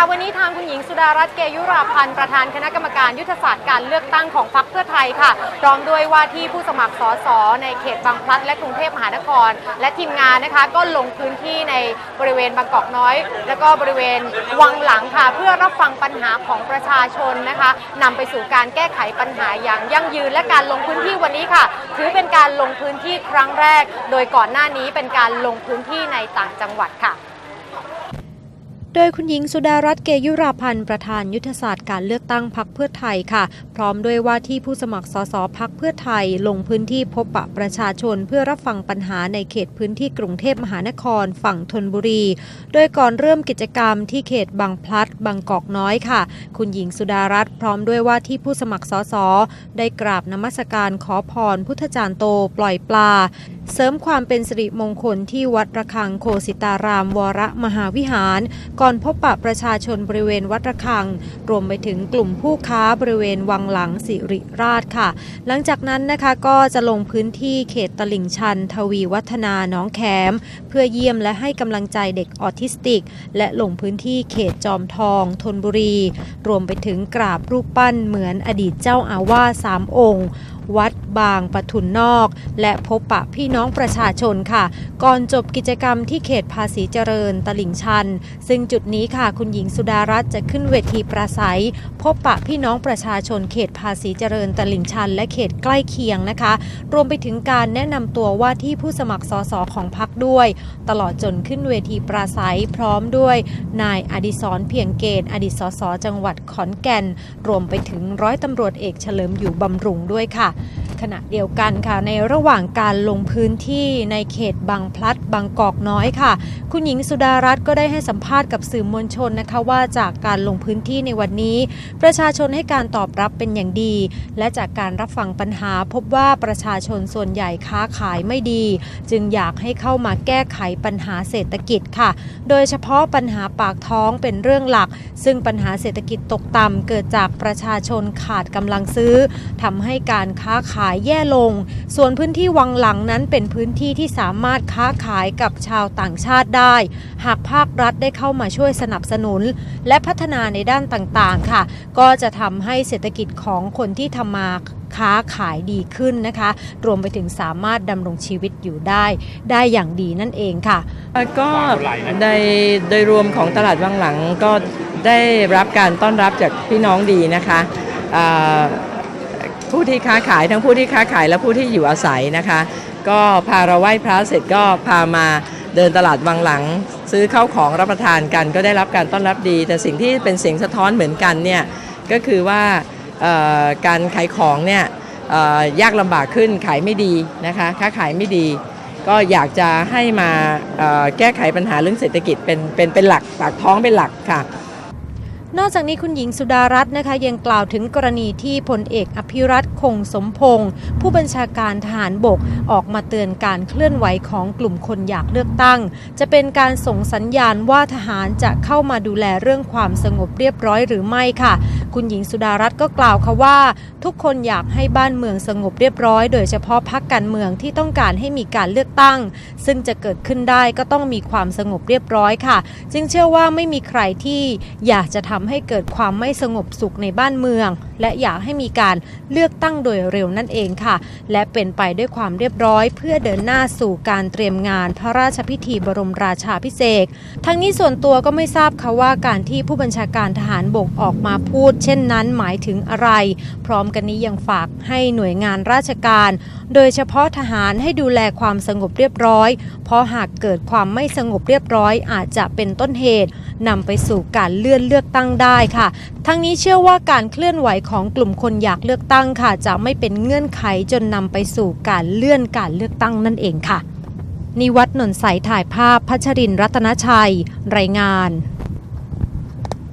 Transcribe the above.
ค่ะวันนี้ทางคุณหญิงสุดารัตน์เกยุราพันธ์ประธานคณะกรรมการยุทธศาสตร์การเลือกตั้งของพรรคเพื่อไทยค่ะพร้อมด้วยว่าที่ผู้สมัครสสในเขตบางพลัดและกรุงเทพมหานคร และทีมงานนะคะ ก็ลงพื้นที่ในบริเวณบางกอกน้อย แล้วก็บริเวณวังหลังค่ะ เพื่อรับฟังปัญหาของประชาชนนะคะนำไปสู่การแก้ไขปัญหาอย่างยั่งยืนและการลงพื้นที่วันนี้ค่ะ ถือเป็นการลงพื้นที่ครั้งแรก โดยก่อนหน้านี้เป็นการลงพื้นที่ในต่างจังหวัดค่ะ โดยคุณหญิงสุดารัตน์เกยุราพันธ์ประธานยุทธศาสตร์การเลือกตั้งพักเพื่อไทยค่ะ พร้อมด้วยว่าที่ผู้สมัครสสพักเพื่อไทย ลงพื้นที่พบปะประชาชนเพื่อรับฟังปัญหาในเขตพื้นที่กรุงเทพมหานครฝั่งธนบุรี โดยก่อนเริ่มกิจกรรมที่เขตบางพลัดบางกอกน้อยค่ะ คุณหญิงสุดารัตน์พร้อมด้วยว่าที่ผู้สมัครสสได้กราบนมัสการขอพรพุทธจารย์โตปล่อยปลา เสริมความเป็นสิริมงคลที่วัดระฆังโคสิตารามวรมหาวิหารก่อนพบปะประชาชนบริเวณวัดระฆัง รวมไปถึงกลุ่มผู้ค้าบริเวณวังหลังสิริราชค่ะ หลังจากนั้นนะคะก็จะลงพื้นที่เขตตลิ่งชัน ทวีวัฒนาหน้องแขม เพื่อเยี่ยมและให้กำลังใจเด็กออทิสติก และลงพื้นที่เขตจอมทองธนบุรี รวมไปถึงกราบรูปปั้นเหมือนอดีตเจ้าอาวาสสามองค์ วัดบางปทุนนอก และพบปะพี่น้องประชาชนค่ะ ก่อนจบกิจกรรมที่เขตภาษีเจริญตลิ่งชัน ซึ่งจุดนี้ค่ะคุณหญิงสุดารัตน์จะขึ้นเวทีปราศัย พบปะพี่น้องประชาชนเขตภาษีเจริญตลิ่งชัน และเขตใกล้เคียงนะคะ รวมไปถึงการแนะนำตัวว่าที่ผู้สมัครสสของพรรคด้วย ตลอดจนขึ้นเวทีปราศัยพร้อมด้วย นายอดิศรเพียงเกตอดีตสสจังหวัดขอนแก่น รวมไปถึงร้อยตำรวจเอกเฉลิมอยู่บำรุงด้วยค่ะ ขณะเดียวกันค่ะ ในระหว่างการลงพื้นที่ในเขตบางพลัดบางกอกน้อยค่ะ คุณหญิงสุดารัตน์ก็ได้ให้สัมภาษณ์กับสื่อมวลชนนะคะว่าจากการลงพื้นที่ในวันนี้ ประชาชนให้การตอบรับเป็นอย่างดี และจากการรับฟังปัญหาพบว่าประชาชนส่วนใหญ่ค้าขายไม่ดี จึงอยากให้เข้ามาแก้ไขปัญหาเศรษฐกิจค่ะ โดยเฉพาะปัญหาปากท้องเป็นเรื่องหลัก ซึ่งปัญหาเศรษฐกิจตกต่ำเกิดจากประชาชนขาดกำลังซื้อทำให้การค้าขายายแย่ลง ส่วนพื้นที่วังหลังนั้นเป็นพื้นที่ที่สามารถค้าขายกับชาวต่างชาติได้ หากภาครัฐได้เข้ามาช่วยสนับสนุน และพัฒนาในด้านต่างๆค่ะ ก็จะทำให้เศรษฐกิจของคนที่ทำมาค้าขายดีขึ้นนะคะ รวมไปถึงสามารถดำรงชีวิตอยู่ได้ ได้อย่างดีนั่นเองค่ะ ก็ในโดยรวมของตลาดวังหลังก็ได้รับการต้อนรับจากพี่น้องดีนะคะอ่า ผู้ที่ค้าขายทั้งผู้ที่ค้าขายและผู้ที่อยู่อาศัยนะคะ ก็พาเราไหว้พระเสร็จก็พามาเดินตลาดวังหลัง ซื้อข้าวของรับประทานกัน ก็ได้รับการต้อนรับดี แต่สิ่งที่เป็นเสียงสะท้อนเหมือนกันเนี่ยก็คือว่าการขายของเนี่ยยากลำบากขึ้นขายไม่ดีนะคะค้าขายไม่ดี ก็อยากจะให้มาแก้ไขปัญหาเรื่องเศรษฐกิจเป็นเป็นเป็นหลักปากท้องเป็นหลักค่ะ นอกจากนี้คุณหญิงสุดารัตน์นะคะยังกล่าวถึงกรณีที่พลเอกอภิรัตคงสมพงศ์ผู้บัญชาการทหารบกออกมาเตือนการเคลื่อนไหวของกลุ่มคนอยากเลือกตั้ง จะเป็นการส่งสัญญาณว่าทหารจะเข้ามาดูแลเรื่องความสงบเรียบร้อยหรือไม่ค่ะ คุณหญิงสุดารัตน์ก็กล่าวค่ะว่า ทุกคนอยากให้บ้านเมืองสงบเรียบร้อย โดยเฉพาะพักการเมืองที่ต้องการให้มีการเลือกตั้ง ซึ่งจะเกิดขึ้นได้ก็ต้องมีความสงบเรียบร้อยค่ะ จึงเชื่อว่าไม่มีใครที่อยากจะทำให้เกิดความไม่สงบสุขในบ้านเมือง และอยากให้มีการเลือกตั้งโดยเร็วนั่นเองค่ะ และเป็นไปด้วยความเรียบร้อย เพื่อเดินหน้าสู่การเตรียมงานพระราชพิธีบรมราชาพิเศษทั้งนี้ส่วนตัวก็ไม่ทราบค่ะว่าการที่ผู้บัญชาการทหารบกออกมาพูด เช่นนั้นหมายถึงอะไร พร้อมกันนี้ยังฝากให้หน่วยงานราชการ โดยเฉพาะทหารให้ดูแลความสงบเรียบร้อย เพราะหากเกิดความไม่สงบเรียบร้อย อาจจะเป็นต้นเหตุนำไปสู่การเลื่อนเลือกตั้งได้ค่ะทั้งนี้เชื่อว่าการเคลื่อนไหวของกลุ่มคนอยากเลือกตั้งค่ะ จะไม่เป็นเงื่อนไขจนนำไปสู่การเลื่อนการเลือกตั้งนั่นเองค่ะ นิวัฒน์นนท์ใสถ่ายภาพพัชรินร์รัตนชัย รายงาน